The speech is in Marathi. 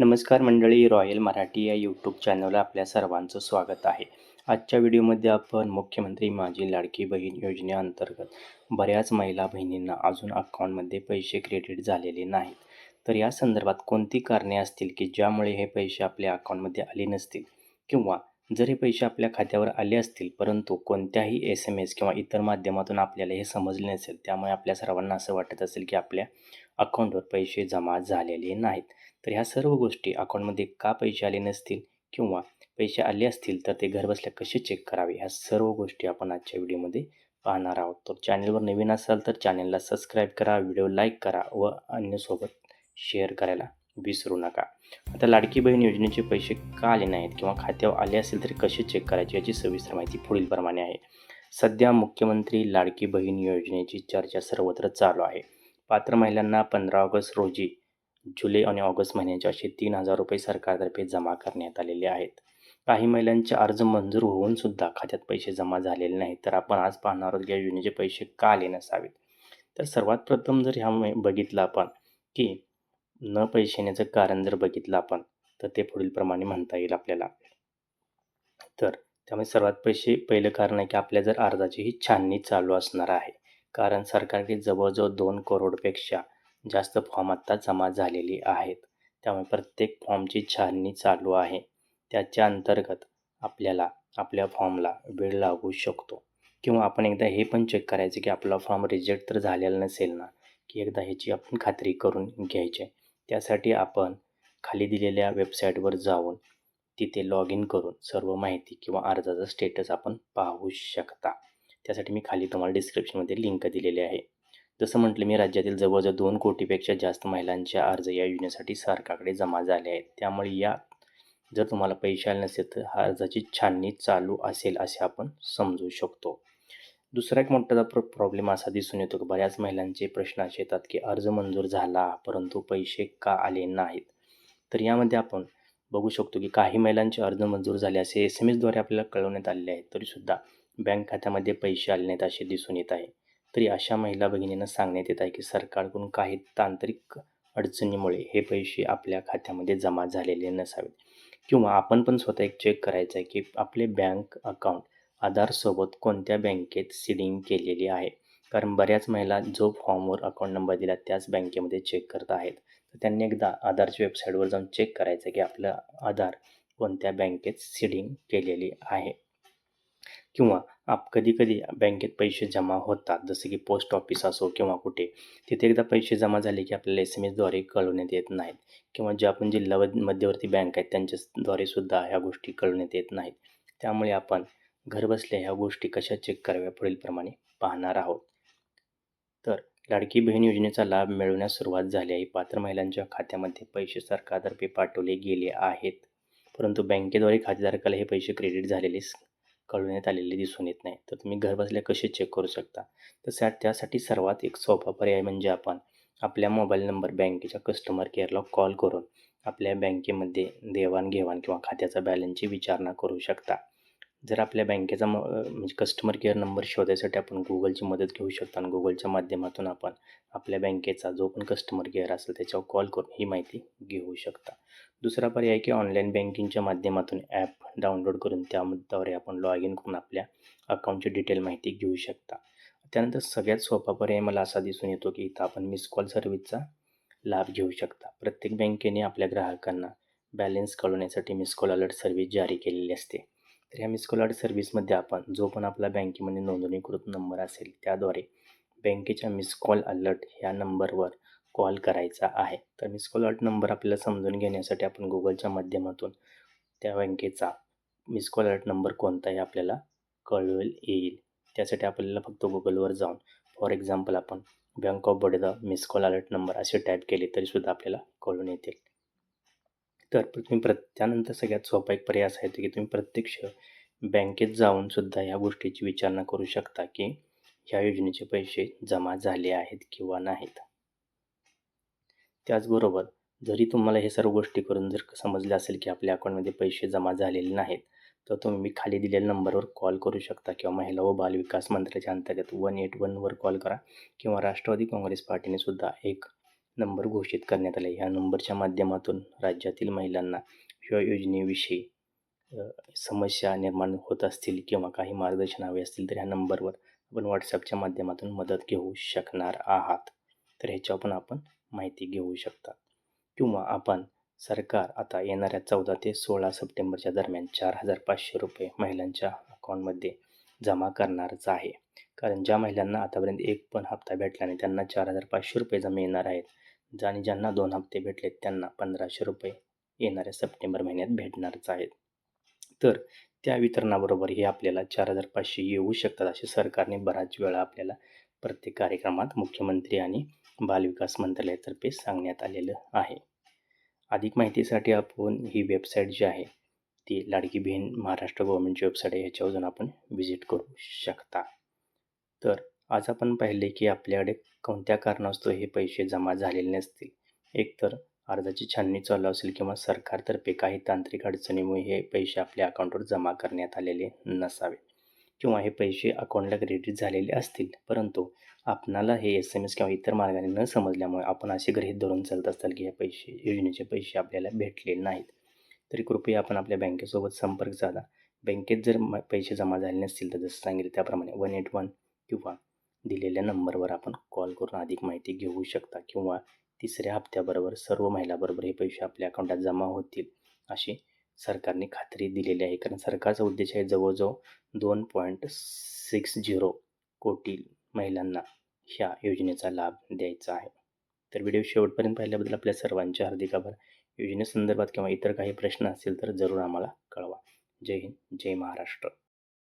नमस्कार मंडळी रॉयल मराठी या यूट्यूब चॅनलला आपल्या सर्वांचं स्वागत आहे. आजच्या व्हिडिओमध्ये आपण मुख्यमंत्री माझी लाडकी बहीण योजनेअंतर्गत बऱ्याच महिला बहिणींना अजून अकाउंटमध्ये पैसे क्रेडिट झालेले नाहीत. तर या संदर्भात कोणती कारणे असतील की ज्यामुळे हे पैसे आपल्या अकाउंटमध्ये आले नसतील? किंवा जर हे पैसे आपल्या खात्यावर आले असतील परंतु कोणत्याही एस एम एस किंवा इतर माध्यमातून आपल्याला हे समजले नसेल त्यामुळे आपल्या सर्वांना असं वाटत असेल की आपल्या अकाउंटवर पैसे जमा झालेले नाहीत. तर ह्या सर्व गोष्टी अकाउंटमध्ये का पैसे आले नसतील किंवा पैसे आले असतील तर ते घरबसल्या कसे चेक करावे ह्या सर्व गोष्टी आपण आजच्या व्हिडिओमध्ये पाहणार आहोत. तर चॅनलवर नवीन असाल तर चॅनलला सबस्क्राईब करा व्हिडिओ लाईक करा व अन्यसोबत शेअर करायला विसरू नका. आता लाडकी बहीण योजनेचे पैसे का आले नाहीत किंवा खात्यावर आले असेल तरी कसे चेक करायचे याची सविस्तर माहिती पुढीलप्रमाणे आहे. सध्या मुख्यमंत्री लाडकी बहीण योजनेची चर्चा सर्वत्र चालू आहे. पात्र महिलांना पंधरा ऑगस्ट रोजी जुलै आणि ऑगस्ट महिन्याचे असे तीन हजार रुपये सरकारतर्फे जमा करण्यात आलेले आहेत. काही महिलांचे अर्ज मंजूर होऊन सुद्धा खात्यात पैसे जमा झालेले नाहीत. तर आपण आज पाहणार आहोत या योजनेचे पैसे का आले नसावेत. तर सर्वात प्रथम जर ह्या बघितलं आपण की न पैसे येण्याचं कारण जर बघितलं आपण तर ते पुढीलप्रमाणे म्हणता येईल आपल्याला. तर त्यामुळे सर्वात पैसे पहिलं कारण आहे की आपल्या जर अर्जाची ही छाननी चालू असणार आहे. कारण सरकारकडे जवळजवळ दोन करोडपेक्षा जास्त फॉर्म आत्ता जमा झालेली आहेत. त्यामुळे प्रत्येक फॉर्मची छाननी चालू आहे. त्याच्या अंतर्गत आपल्याला आपल्या फॉर्मला वेळ लागू शकतो. किंवा आपण एकदा हे पण चेक करायचं की आपला फॉर्म रिजेक्ट तर झालेला नसेल ना की एकदा ह्याची आपण खात्री करून घ्यायची. आहे त्यासाठी आपण खाली दिलेल्या वेबसाईटवर जाऊन तिथे लॉग इन करून सर्व माहिती किंवा अर्जाचा स्टेटस आपण पाहू शकता. त्यासाठी मी खाली तुम्हाला डिस्क्रिप्शनमध्ये लिंक दिलेली आहे. जसं म्हटलं मी राज्यातील जवळजवळ दोन कोटीपेक्षा जास्त महिलांच्या अर्ज या योजनेसाठी सरकारकडे जमा झाले आहेत. त्यामुळे या जर तुम्हाला पैसे आले नसेल तर अर्जाची छाननी चालू असेल असे आपण समजू शकतो. दुसरा एक मोठा प्र प्रॉब्लेम असा दिसून येतो की बऱ्याच महिलांचे प्रश्न असे येतात की अर्ज मंजूर झाला परंतु पैसे का आले नाहीत? तर यामध्ये आपण बघू शकतो की काही महिलांचे अर्ज मंजूर झाले असे एस एम एसद्वारे आपल्याला कळवण्यात आलेले आहेत तरीसुद्धा बँक खात्यामध्ये पैसे आले नाहीत असे दिसून येत आहे. तरी अशा महिला भगिनींना सांगण्यात येत आहे की सरकारकडून काही तांत्रिक अडचणीमुळे हे पैसे आपल्या खात्यामध्ये जमा झालेले नसावेत. किंवा आपण पण स्वतः एक चेक करायचं आहे की आपले बँक अकाउंट आधारसोबत कोणत्या बँकेत सीडिंग केलेली आहे? कारण बऱ्याच महिला जो फॉर्मवर अकाउंट नंबर दिला त्याच बँकेमध्ये चेक करत आहेत. तर त्यांनी एकदा आधारच्या वेबसाईटवर जाऊन चेक करायचं की आपलं आधार कोणत्या बँकेत सीडिंग केलेली आहे. किंवा आप कधी कधी बँकेत पैसे जमा होतात जसे की पोस्ट ऑफिस असो किंवा कुठे तिथे एकदा पैसे जमा झाले की आपल्याला एस एम एसद्वारे कळवण्यात येत नाहीत. किंवा जे आपण जिल्हा मध्यवर्ती बँक आहेत त्यांच्याद्वारे सुद्धा ह्या गोष्टी कळवण्यात येत नाहीत. त्यामुळे आपण घरबसल्या ह्या गोष्टी कशा चेक कराव्या पुढीलप्रमाणे पाहणार आहोत. तर लाडकी बहीण योजनेचा लाभ मिळवण्यास सुरुवात झाली आहे. पात्र महिलांच्या खात्यामध्ये पैसे सरकारतर्फे पाठवले गेले आहेत. परंतु बँकेद्वारे खातेधारकाला हे पैसे क्रेडिट झालेले कळवण्यात आलेले दिसून येत नाही. तर तुम्ही घरबसल्या कसे चेक करू शकता? तर त्यासाठी सर्वात एक सोपा पर्याय म्हणजे आपण आपल्या मोबाईल नंबर बँकेच्या कस्टमर केअरला कॉल करून आपल्या बँकेमध्ये देवाणघेवाण किंवा खात्याचा बॅलन्सची विचारणा करू शकता. जर आपल्या बँकेचा म म्हणजे कस्टमर केअर नंबर शोधायसाठी आपण गुगलची मदत घेऊ शकता आणि गुगलच्या माध्यमातून आपण आपल्या बँकेचा जो पण कस्टमर केअर असेल त्याच्यावर कॉल करून ही माहिती घेऊ शकता. दुसरा पर्याय की ऑनलाईन बँकिंगच्या माध्यमातून ॲप डाउनलोड करून त्याद्वारे आपण लॉग इन करून आपल्या अकाउंटची डिटेल माहिती घेऊ शकता. त्यानंतर सगळ्यात सोपा पर्याय मला असा दिसून येतो की इथं आपण मिस कॉल सर्व्हिसचा लाभ घेऊ शकता. प्रत्येक बँकेने आपल्या ग्राहकांना बॅलन्स कळवण्यासाठी मिस कॉल अलर्ट सर्व्हिस जारी केलेली असते. तर ह्या मिस कॉल आर्ट सर्व्हिसमध्ये आपण जो पण आपला बँकेमध्ये नोंदणीकृत नंबर असेल त्याद्वारे बँकेच्या मिस कॉल अलर्ट ह्या नंबरवर कॉल करायचा आहे. तर मिस कॉल अलर्ट नंबर आपल्याला समजून घेण्यासाठी आपण गुगलच्या माध्यमातून त्या बँकेचा मिस कॉल अलर्ट नंबर कोणता हे आपल्याला कळवेल येईल. त्यासाठी आपल्याला फक्त गुगलवर जाऊन फॉर एक्झाम्पल आपण bank of Baroda miss call alert number असे टाईप केले तरीसुद्धा आपल्याला कळून येतील. तर तुम्ही प्र त्यानंतर सगळ्यात सोपा एक पर्याय असा येतो की तुम्ही प्रत्यक्ष बँकेत जाऊन सुद्धा ह्या गोष्टीची विचारणा करू शकता की ह्या योजनेचे पैसे जमा झाले आहेत किंवा नाहीत. त्याचबरोबर जरी तुम्हाला हे सर्व गोष्टी करून जर समजले असेल की आपल्या अकाउंटमध्ये पैसे जमा झालेले नाहीत तर तुम्ही मी खाली दिलेल्या नंबरवर कॉल करू शकता किंवा महिला व बालविकास मंत्र्याच्या अंतर्गत वन एट वनवर कॉल करा किंवा राष्ट्रवादी काँग्रेस पार्टीने सुद्धा एक नंबर घोषित करण्यात आले. ह्या नंबरच्या माध्यमातून राज्यातील महिलांना या योजनेविषयी समस्या निर्माण होत असतील किंवा काही मार्गदर्शन हवे असतील तर ह्या नंबरवर आपण व्हॉट्सअपच्या माध्यमातून मदत घेऊ शकणार आहात. तर ह्याच्यावर पण आपण माहिती घेऊ शकता. किंवा आपण सरकार आता येणाऱ्या चौदा ते सोळा सप्टेंबरच्या दरम्यान चार हजार पाचशे रुपये महिलांच्या अकाउंटमध्ये जमा करणारच आहे. कारण ज्या महिलांना आतापर्यंत एक पण हप्ता भेटला नाही त्यांना चार हजार पाचशे रुपये जमा येणार आहेत. आणि ज्यांना दोन हप्ते भेटलेत त्यांना पंधराशे रुपये येणाऱ्या सप्टेंबर महिन्यात भेटणारच आहेत. तर त्या वितरणाबरोबर हे आपल्याला चार हजार पाचशे येऊ शकतात असे सरकारने बराच वेळा आपल्याला प्रत्येक कार्यक्रमात मुख्यमंत्री आणि बालविकास मंत्रालयातर्फे सांगण्यात आलेलं आहे. अधिक माहितीसाठी आपण ही वेबसाईट जी आहे ती लाडकी बहीण महाराष्ट्र गव्हर्मेंटची वेबसाईट आहे ह्याच्यावर जाऊन आपण व्हिजिट करू शकता. तर आज आपण पाहिले की आपल्याकडे कोणत्या कारणास्तव हे पैसे जमा झालेले नसतील? एकतर अर्जाची छाननी चालू असेल किंवा सरकारतर्फे काही तांत्रिक अडचणीमुळे हे पैसे आपल्या अकाउंटवर जमा करण्यात आलेले नसावे किंवा हे पैसे अकाउंटला क्रेडिट झालेले असतील. परंतु आपणाला हे एस एम एस किंवा इतर मार्गाने न समजल्यामुळे आपण असे गृहीत धरून चालत असताल की हे पैसे योजनेचे पैसे आपल्याला भेटले नाहीत. तरी कृपया आपण आपल्या बँकेसोबत संपर्क साधा. बँकेत जर म पैसे जमा झाले नसतील तर जसं सांगितलं त्याप्रमाणे वन एट वन किंवा दिलेल्या नंबरवर आपण कॉल करून अधिक माहिती घेऊ शकता किंवा तिसऱ्या हप्त्याबरोबर सर्व महिलाबरोबर हे पैसे आपल्या अकाउंटात जमा होतील अशी सरकारने खात्री दिलेली आहे. कारण सरकारचा उद्देश आहे जवळजवळ दोन पॉईंट सिक्स झिरो कोटी महिलांना ह्या योजनेचा लाभ द्यायचा आहे. तर व्हिडिओ शेवटपर्यंत पाहिल्याबद्दल आपल्या सर्वांचे हार्दिक आभार. योजनेसंदर्भात किंवा इतर काही प्रश्न असतील तर जरूर आम्हाला कळवा. जय हिंद जय महाराष्ट्र.